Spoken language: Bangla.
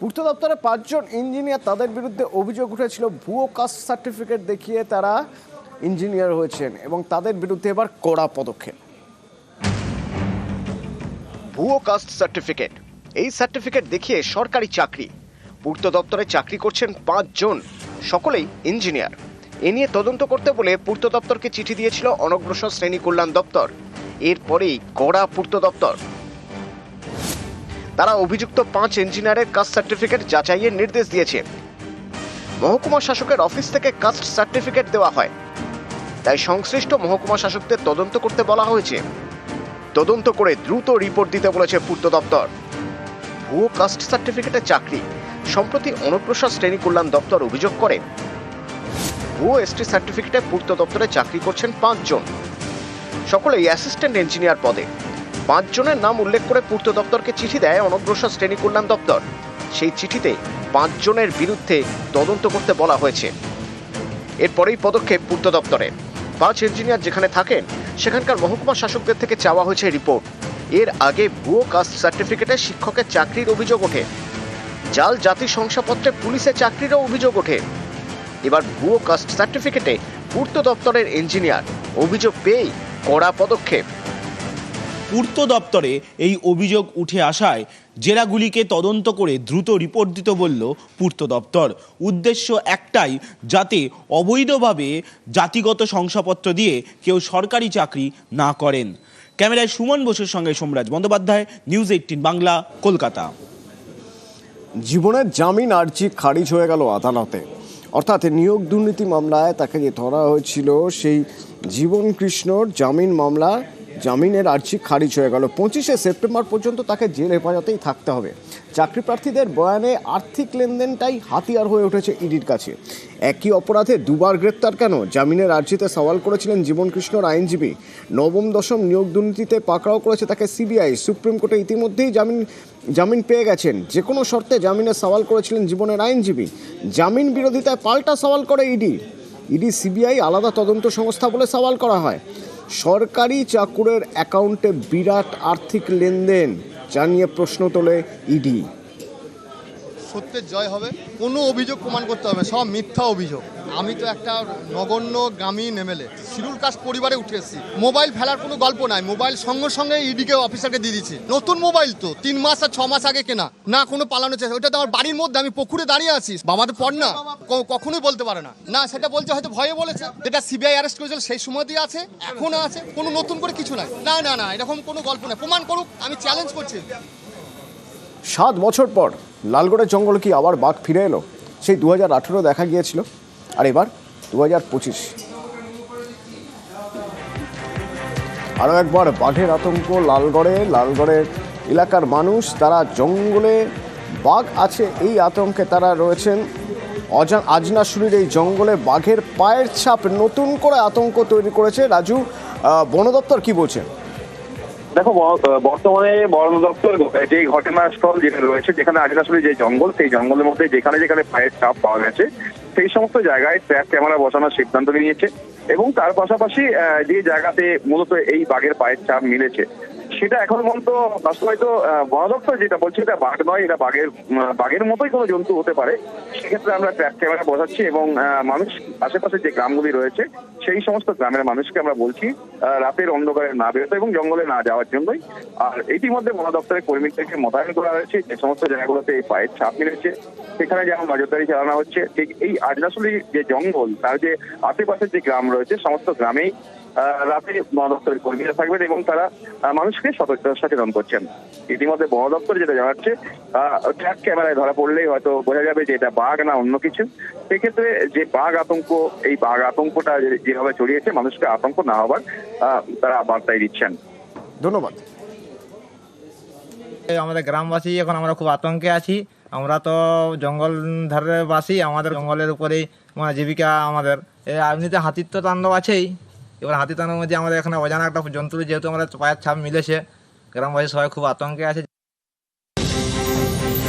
পূর্ত দপ্তরে পাঁচজন ইঞ্জিনিয়ার তাদের বিরুদ্ধে অভিযোগ উঠেছিল, ভুয়ো কাস্ট সার্টিফিকেট দেখিয়ে তারা ইঞ্জিনিয়ার হয়েছেন এবং তাদের বিরুদ্ধে এবার কড়া পদক্ষেপ। ভুয়ো কাস্ট সার্টিফিকেট, এই সার্টিফিকেট দেখিয়ে সরকারি চাকরি। পূর্ত দপ্তরে চাকরি করছেন পাঁচজন, সকলেই ইঞ্জিনিয়ার। এ নিয়ে তদন্ত করতে বলে পূর্ত দপ্তরকে চিঠি দিয়েছিল অনগ্রসর শ্রেণি কল্যাণ দপ্তর। এরপরেই কড়া পূর্ত দপ্তর। তারা অভিযুক্ত পাঁচ ইঞ্জিনিয়ারের কাস্ট সার্টিফিকেট যাচাইয়ের নির্দেশ দিয়েছে। মহকুমা শাসকের অফিস থেকে কাস্ট সার্টিফিকেট দেওয়া হয়। তাই সংশ্লিষ্ট মহকুমা শাসকদের তদন্ত করতে বলা হয়েছে। তদন্ত করে দ্রুত রিপোর্ট দিতে বলেছে পূর্ত দপ্তর। ভুয়ো কাস্ট সার্টিফিকেটের চাকরি, সম্প্রতি অনগ্রসর শ্রেণি কল্যাণ দপ্তর অভিযোগ করে। ভুয়ো এসটি সার্টিফিকেটে পূর্ত দপ্তরে চাকরি করছেন পাঁচজন। সকলেই অ্যাসিস্ট্যান্ট ইঞ্জিনিয়ার পদে। পাঁচজনের নাম উল্লেখ করে পূর্ত দপ্তরকে চিঠি দেয় অনগ্রসর শ্রেণি কল্যাণ দপ্তর। সেই চিঠিতে পাঁচজনের বিরুদ্ধে তদন্ত করতে বলা হয়েছে। এরপরেই পদক্ষেপ পূর্ত দপ্তরের পাঁচ ইঞ্জিনিয়ার যেখানে থাকেন, সেখানকার মহকুমা শাসকদের থেকে চাওয়া হয়েছে রিপোর্ট। এর আগে ভুয়ো কাস্ট সার্টিফিকেটে শিক্ষকের চাকরির অভিযোগ ওঠে। জাল জাতি শংসাপত্রে পুলিশের চাকরিরও অভিযোগ ওঠে। এবার ভুয়ো কাস্ট সার্টিফিকেটে পূর্ত দপ্তরের ইঞ্জিনিয়ার অভিযোগ পেয়েই কড়া পদক্ষেপ। পূর্ত দপ্তরে এই অভিযোগ উঠে আসায় জেলাগুলিকে তদন্ত করে দ্রুত রিপোর্ট দিতে বলল পূর্ত দপ্তর। উদ্দেশ্য একটাই, যাতে অবৈধভাবে জাতিগত শংসাপত্র দিয়ে কেউ সরকারি চাকরি না করেন। ক্যামেরায় সুমন বসুর সঙ্গে সোমরাজ বন্দ্যোপাধ্যায়, নিউজ এইটিন বাংলা, কলকাতা। জীবনের জামিন আর্জি খারিজ হয়ে গেল আদালতে। অর্থাৎ নিয়োগ দুর্নীতি মামলায় তাকে যে ধরা হয়েছিল সেই জীবন কৃষ্ণর জামিন মামলা জামিনের আর্জি খারিজ হয়ে গেল। পঁচিশে সেপ্টেম্বর পর্যন্ত তাকে জেল হেফাজতেই থাকতে হবে। চাকরি প্রার্থীদের বয়ানে আর্থিক লেনদেনটাই হাতিয়ার হয়ে উঠেছে ইডির কাছে। একই অপরাধে দুবার গ্রেপ্তার কেন? জামিনের আর্জিতে সওয়াল করেছিলেন জীবন কৃষ্ণর আইনজীবী। নবম দশম নিয়োগ দুর্নীতিতে পাকড়াও করেছে তাকে সিবিআই। সুপ্রিম কোর্টে ইতিমধ্যেই জামিন জামিন পেয়ে গেছেন। যে কোনো শর্তে জামিনের সওয়াল করেছিলেন জীবনের আইনজীবী। জামিন বিরোধিতায় পাল্টা সওয়াল করে ইডি। ইডি, সিবিআই আলাদা তদন্ত সংস্থা বলে সওয়াল করা হয়। সরকারি চাকুরের অ্যাকাউন্টে বিরাট আর্থিক লেনদেন জানিয়ে প্রশ্ন তোলে ইডি। সত্যের জয় হবে, কোনো অভিযোগ প্রমাণ করতে হবে সব মিথ্যা অভিযোগ। আমি তো একটা নগণ্য গ্রামীণ এমএলএ শিরুল কাস্ট পরিবারে উঠে এসেছি। মোবাইল ফেলার কোনো গল্প নাই, মোবাইল সঙ্গে সঙ্গে ইডিকে অফিসারকে দিয়ে দিচ্ছি নতুন মোবাইল তো, তিন মাস আর ছ মাস আগে কেনা, না কোনো পালানো চেষ্টা ওটা তো আমার বাড়ির মধ্যে, আমি পুকুরে দাঁড়িয়ে আছি। বাবাদের পর না কখনোই বলতে পারে না। না, সেটা বলছে, হয়তো ভয়ে বলেছে। যেটা সিবিআই অ্যারেস্ট করেছিল, সেই সময় দিয়ে আছে, এখনও আছে, কোনো নতুন করে কিছু নাই। না না না, এরকম কোনো গল্প নাই। প্রমাণ করুক, আমি চ্যালেঞ্জ করছি। সাত বছর পর লালগড়ের জঙ্গলে কি আবার বাঘ ফিরে এলো? সেই দু হাজার আঠেরো দেখা গিয়েছিল। আর এবার দু হাজার পঁচিশ। আরও একবার বাঘের আতঙ্ক লালগড়ে লালগড়ের এলাকার মানুষ, তারা জঙ্গলে বাঘ আছে এই আতঙ্কে তারা রয়েছেন। অজা আজনাশুরির এই জঙ্গলে বাঘের পায়ের ছাপ নতুন করে আতঙ্ক তৈরি করেছে। রাজু বন দপ্তর কি বলছেন দেখো বর্তমানে বন দপ্তর, যে ঘটনাস্থল যেটা রয়েছে, যেখানে আদিনাশুলি যে জঙ্গল, সেই জঙ্গলের মধ্যে যেখানে যেখানে পায়ের চাপ পাওয়া গেছে, সেই সমস্ত জায়গায় ট্র্যাক ক্যামেরা বসানোর সিদ্ধান্ত নিয়েছে এবং তার পাশাপাশি যে জায়গাতে মূলত এই বাঘের পায়ের চাপ মিলেছে। সেটা এখন পর্যন্ত বাস্তবায়িত আহ, বন দপ্তর যেটা বলছে এটা বাঘ নয় এটা বাঘের বাঘের মতোই কোনো জন্তু হতে পারে। সেক্ষেত্রে আমরা ট্র্যাক ক্যামেরা বসাচ্ছি এবং মানুষ আশেপাশে যে গ্রামগুলি রয়েছে সেই সমস্ত গ্রামের মানুষকে আমরা বলছি রাতের অন্ধকারে না বেরোতে এবং জঙ্গলে না যাওয়ার জন্যই। আর ইতিমধ্যে বন দপ্তরের কর্মীদেরকে মোতায়েন করা হয়েছে যে সমস্ত জায়গাগুলোতে এই পায়ের ছাপ মিলেছে সেখানে যেমন নজরদারি চালানো হচ্ছে ঠিক এই আজনাশুলি যে জঙ্গল তার যে আশেপাশের যে গ্রাম রয়েছে সমস্ত গ্রামেই রাতে বন দপ্তরের কর্মীরা থাকবেন এবং তারা মানুষকে সচেতন করছেন। ইতিমধ্যে বন দপ্তর যেটা জানাচ্ছে ট্র্যাক ক্যামেরায় ধরা পড়লেই হয়তো বোঝা যাবে যে এটা বাঘ না অন্য কিছু। সেক্ষেত্রে যে বাঘ আতঙ্ক এই বাঘ আতঙ্কটা যেভাবে ছড়িয়েছে মানুষকে আতঙ্ক না হবার তারা বার্তায় দিচ্ছেন। ধন্যবাদ। এই আমাদের গ্রামবাসী এখন আমরা খুব আতঙ্কে আছি। আমরা তো জঙ্গল ধারে বাসি আমাদের জঙ্গলের উপরেই মানে জীবিকা আমাদের। এমনিতে হাতির তো তাণ্ডব আছেই। এবার হাতি টানার মধ্যে আমাদের এখানে অজানা একটা জন্তু যেহেতু আমাদের পায়ের ছাপ মিলেছে, গ্রামবাসী সবাই খুব আতঙ্কে আছে।